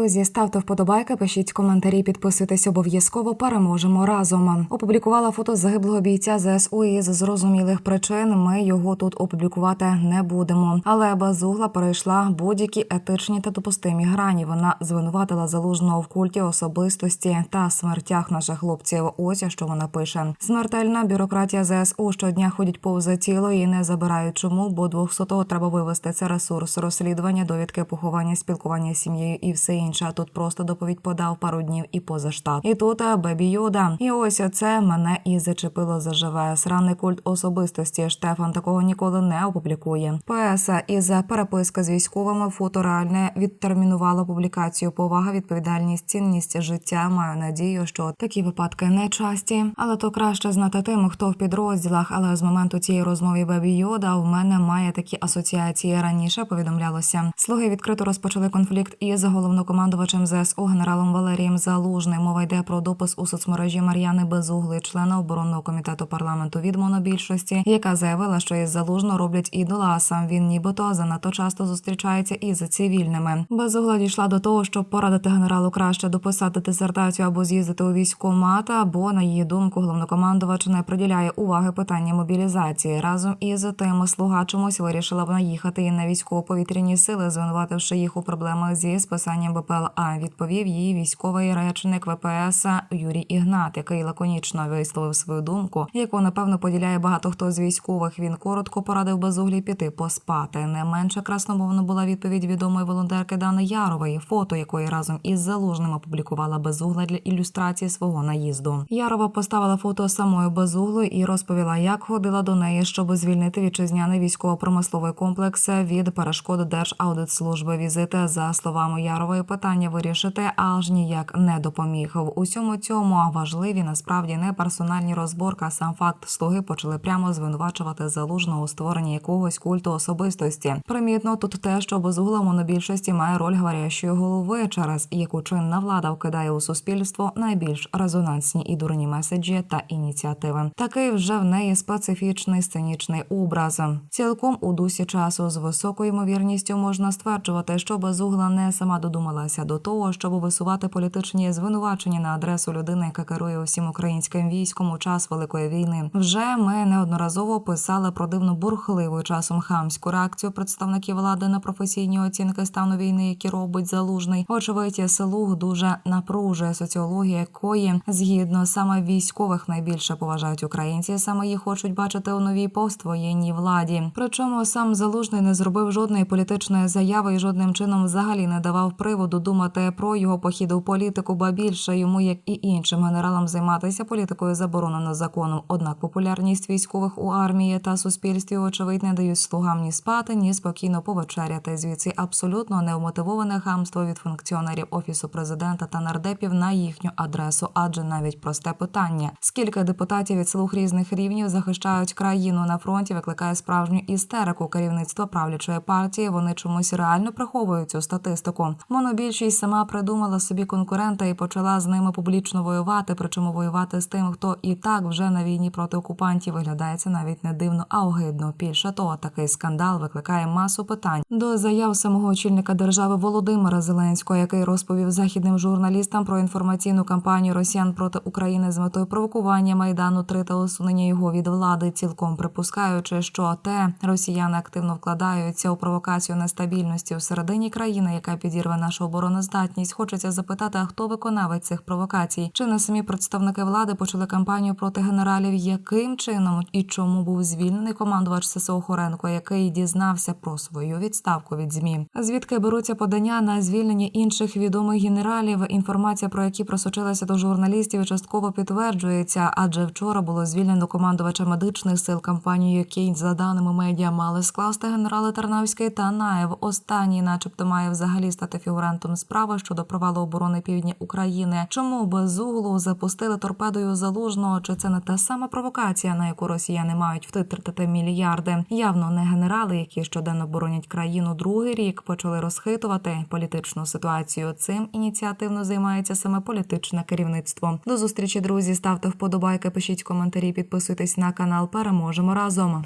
Друзі, ставте вподобайки, пишіть коментарі, підписуйтесь обов'язково. Переможемо разом. Опублікувала фото загиблого бійця ЗСУ з зрозумілих причин. Ми його тут опублікувати не будемо. Але Базугла перейшла будь-які етичні та допустимі грані. Вона звинуватила залужного в культі особистості та смертях наших хлопців. Ось що вона пише: смертельна бюрократія ЗСУ щодня ходять повз тіло і не забирають. Чому? Бо 200-го треба вивести. Це ресурс розслідування, довідки, поховання, спілкування з сім'єю і все інше. А тут просто доповідь подав пару днів і поза штат. І тут а, бебі Йода. І ось це мене і зачепило заживе. Сраний культ особистості. Штефан такого ніколи не опублікує. ПС із переписка з військовими фото реальне відтермінувало публікацію. Повага, відповідальність, цінність життя. Маю надію, що такі випадки не часті, але то краще знати тим, хто в підрозділах. Але з моменту цієї розмови Бебі Йода в мене має такі асоціації. Раніше повідомлялося. Слуги відкрито розпочали конфлікт із головнокомандувачем ЗСУ генералом Валерієм Залужним. Мова йде про допис у соцмережі Мар'яни Безугли, члена оборонного комітету парламенту від монобільшості, яка заявила, що із залужно роблять ідола. А сам він нібито занадто часто зустрічається із цивільними. Безугла дійшла до того, щоб порадити генералу краще дописати дисертацію або з'їздити у військкомат, або на її думку головнокомандувач не приділяє уваги питання мобілізації. Разом із тим слуга чомусь вирішила б наїхати і на військово-повітряні сили, звинувативши їх у проблемах зі списанням БПЛА. Відповів її військовий речник ВПС Юрій Ігнат, який лаконічно висловив свою думку, яку напевно поділяє багато хто з військових. Він коротко порадив безуглі піти поспати. Не менше красномовно була відповідь відомої волонтерки Дани Ярової, фото якої разом із залужним опублікувала безугла для ілюстрації свого наїзду. Ярова поставила фото самою безуглою і розповіла, як ходила до неї, щоб звільнити вітчизняний військово-промисловий комплекс від перешкод Держаудитслужби. Візити за словами Ярової питання вирішити аж ніяк не допоміг. В усьому цьому важливі насправді не персональні розборки, а сам факт слуги почали прямо звинувачувати залужного у створенні якогось культу особистості. Примітно тут те, що безугла монобільшості має роль говорящої голови, через яку чинна влада вкидає у суспільство найбільш резонансні і дурні меседжі та ініціативи. Такий вже в неї специфічний сценічний образ. Цілком у дусі часу з високою ймовірністю можна стверджувати, що безугла не сама додумалася до того, щоб висувати політичні звинувачення на адресу людини, яка керує усім українським військом у час великої війни. Вже ми неодноразово писали про дивну бурхливу часом хамську реакцію представників влади на професійні оцінки стану війни, які робить залужний. Очевидь, селуг дуже напружує соціологія, якої згідно саме військових найбільше поважають українці. Саме їх хочуть бачити у новій поствоєнній владі. Причому сам залужний не зробив жодної політичної заяви і жодним чином взагалі не давав приводу думати про його похід у політику, ба більше йому, як і іншим генералам, займатися політикою заборонено законом. Однак популярність військових у армії та суспільстві очевидь не дають слугам ні спати, ні спокійно повечеряти. Звідси абсолютно неумотивоване хамство від функціонерів офісу президента та нардепів на їхню адресу, адже навіть просте питання: скільки депутатів від слуг різних рівнів захищають країну на фронті, викликає справжню істерику керівництва правлячої партії. Вони чомусь реально приховують цю статистику. Монобільшість сама придумала собі конкурента і почала з ними публічно воювати. Причому воювати з тим, хто і так вже на війні проти окупантів виглядає це навіть не дивно, а огидно. Більше того, такий скандал викликає масу питань до заяв самого очільника держави Володимира Зеленського, який розповів західним журналістам про інформаційну кампанію Росіян проти України з метою провокування майдану 3 та усунення його від влади, цілком припускаючи, що те росіяни активно вкладаються у провокацію нестабільності всередині країни, яка підірве нашу обороноздатність. Хочеться запитати, а хто виконавець цих провокацій? Чи не самі представники влади почали кампанію проти генералів? Яким чином і чому був звільнений командувач ССО Хоренко, який дізнався про свою відставку від змі? Звідки беруться подання на звільнення інших відомих генералів? Інформація про які просочилася до журналістів, частково підтверджується, адже вчора було звільнено командувача медичних сил кампанії, який за даними медіа мали скласти генерали Тарнавський та Наєв. Останній, начебто, має взагалі стати фігурантом справи щодо провалу оборони півдня України. Чому без углу запустили торпедою залужного? Чи це не та сама провокація, на яку росіяни мають втратити мільярди? Явно не генерали, які щоденно боронять країну другий рік, почали розхитувати політичну ситуацію. Цим ініціативно займається саме політичне керівництво. До зустрічі, друзі. Ставте вподобайки, пишіть коментарі, підписуйтесь на канал. Переможемо разом.